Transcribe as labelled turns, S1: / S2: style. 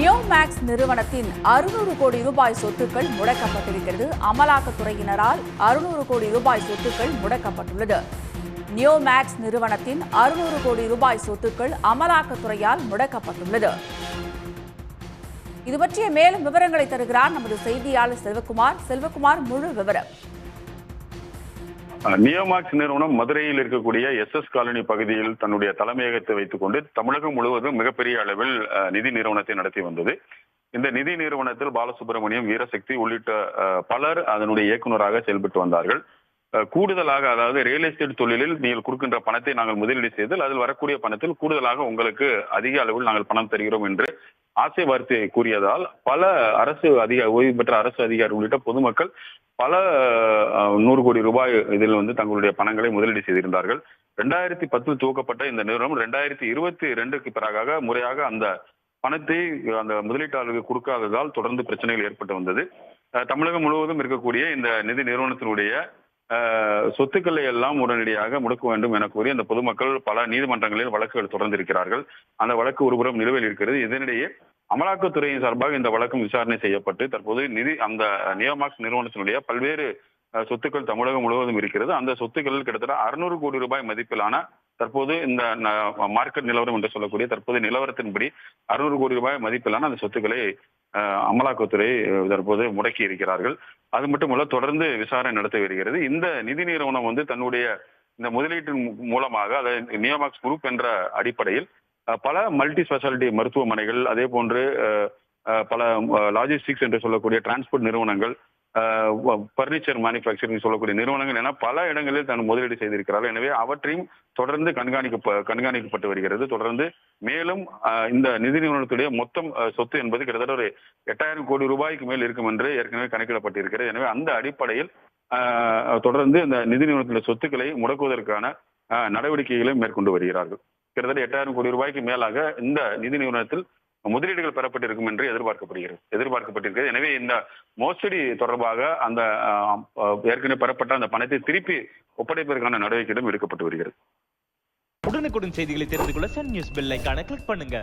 S1: நியோமேக்ஸ் நிறுவனத்தின் அறுநூறு கோடி ரூபாய் சொத்துக்கள் முடக்கப்பட்டிருக்கிறது. அமலாக்கத்துறையினரால் அறுநூறு கோடி ரூபாய் சொத்துக்கள் முடக்கப்பட்டுள்ளது. நியோமேக்ஸ் நிறுவனத்தின் அறுநூறு கோடி ரூபாய் சொத்துக்கள் அமலாக்கத்துறையால் முடக்கப்பட்டுள்ளது. இது பற்றிய மேலும் விவரங்களை தருகிறார் நமது செய்தியாளர் செல்வகுமார். செல்வகுமார் முழு விவரம்.
S2: நியோமாக்ஸ் நிறுவனம் மதுரையில் இருக்கக்கூடிய எஸ் எஸ் காலனி பகுதியில் தன்னுடைய தலைமையகத்தை வைத்துக் கொண்டு தமிழகம் முழுவதும் மிகப்பெரிய அளவில் நிதி நிறுவனத்தை நடத்தி வந்தது. இந்த நிதி நிறுவனத்தில் பாலசுப்ரமணியம் வீரசக்தி உள்ளிட்ட பலர் அதனுடைய இயக்குநராக செயல்பட்டு வந்தார்கள். கூடுதலாக அதாவது ரியல் எஸ்டேட் தொழிலில் நீங்கள் கொடுக்கின்ற பணத்தை நாங்கள் முதலீடு செய்தால் அதில் வரக்கூடிய பணத்தில் கூடுதலாக உங்களுக்கு அதிக அளவில் நாங்கள் பணம் தருகிறோம் என்று ஆசை வார்த்தையை கூறியதால் பல அரசு அதிக ஓய்வு பெற்ற அரசு அதிகாரி உள்ளிட்ட பொதுமக்கள் பல நூறு கோடி ரூபாய் இதில் வந்து தங்களுடைய பணங்களை முதலீடு செய்திருந்தார்கள். ரெண்டாயிரத்தி பத்தில் துவக்கப்பட்ட இந்த நிறுவனம் ரெண்டாயிரத்தி இருபத்தி ரெண்டுக்கு பிறகாக முறையாக அந்த பணத்தை அந்த முதலீட்டாளர்கள் கொடுக்காததால் தொடர்ந்து பிரச்சனைகள் ஏற்பட்டு வந்தது. தமிழகம் முழுவதும் இருக்கக்கூடிய இந்த நிதி நிறுவனத்தினுடைய சொத்துக்களை எல்லாம் உடனடியாக முடக்க வேண்டும் என கூறி அந்த பொதுமக்கள் பல நீதிமன்றங்களில் வழக்குகள் தொடர்ந்திருக்கிறார்கள். அந்த வழக்கு ஒருபுறம் நிலுவையில் இருக்கிறது. இதனிடையே அமலாக்கத்துறையின் சார்பாக இந்த வழக்கம் விசாரணை செய்யப்பட்டு தற்போது நிதி அந்த நியோமாக்ஸ் நிறுவனத்தினுடைய பல்வேறு சொத்துக்கள் தமிழகம் முழுவதும் இருக்கிறது. அந்த சொத்துக்களில் கிட்டத்தட்ட அறுநூறு கோடி ரூபாய் மதிப்பிலான தற்போது இந்த மார்க்கெட் நிலவரம் என்று சொல்லக்கூடிய தற்போது நிலவரத்தின்படி அறுநூறு கோடி ரூபாய் மதிப்பிலான அந்த சொத்துக்களை அமலாக்கத்துறை தற்போது முடக்கி இருக்கிறார்கள். அது மட்டுமல்ல தொடர்ந்து விசாரணை நடத்தி வருகிறது. இந்த நிதி நிறுவனம் வந்து தன்னுடைய இந்த முதலீட்டின் மூலமாக அதாவது நியோமாக்ஸ் குரூப் என்ற அடிப்படையில் பல மல்டி ஸ்பெஷாலிட்டி மருத்துவமனைகள் அதே போன்று பல லாஜிஸ்டிக்ஸ் என்று சொல்லக்கூடிய டிரான்ஸ்போர்ட் நிறுவனங்கள் பர்னிச்சர் மேனுஃபேக்சரிங் சொல்லக்கூடிய நிறுவனங்கள் என பல இடங்களில் தன் முதலீடு செய்திருக்கிறார்கள். எனவே அவற்றையும் தொடர்ந்து கண்காணிக்க கண்காணிக்கப்பட்டு வருகிறது. தொடர்ந்து மேலும் இந்த நிதி நிறுவனத்துடைய மொத்தம் சொத்து என்பது கிட்டத்தட்ட ஒரு எட்டாயிரம் கோடி ரூபாய்க்கு மேல் இருக்கும் என்று ஏற்கனவே கணக்கிடப்பட்டிருக்கிறது. எனவே அந்த அடிப்படையில் தொடர்ந்து இந்த நிதி நிறுவனத்துடைய சொத்துக்களை முடக்குவதற்கான நடவடிக்கைகளை மேற்கொண்டு வருகிறார்கள். கிட்டத்தட்ட எட்டாயிரம் கோடி ரூபாய்க்கு மேலாக இந்த நிதி நிறுவனத்தில் முதலீடுகள் பெறப்பட்டிருக்கும் என்று எதிர்பார்க்கப்படுகிறது எதிர்பார்க்கப்பட்டிருக்கிறது. எனவே இந்த மோசடி தொடர்பாக அந்த ஏற்கனவே பெறப்பட்ட அந்த பணத்தை திருப்பி ஒப்படைப்பதற்கான நடவடிக்கைகளும் எடுக்கப்பட்டு வருகிறது.
S3: உடனுக்குடன் செய்திகளை தெரிந்து கொள்ள சன் நியூஸ் பெல் கிளிக் பண்ணுங்க.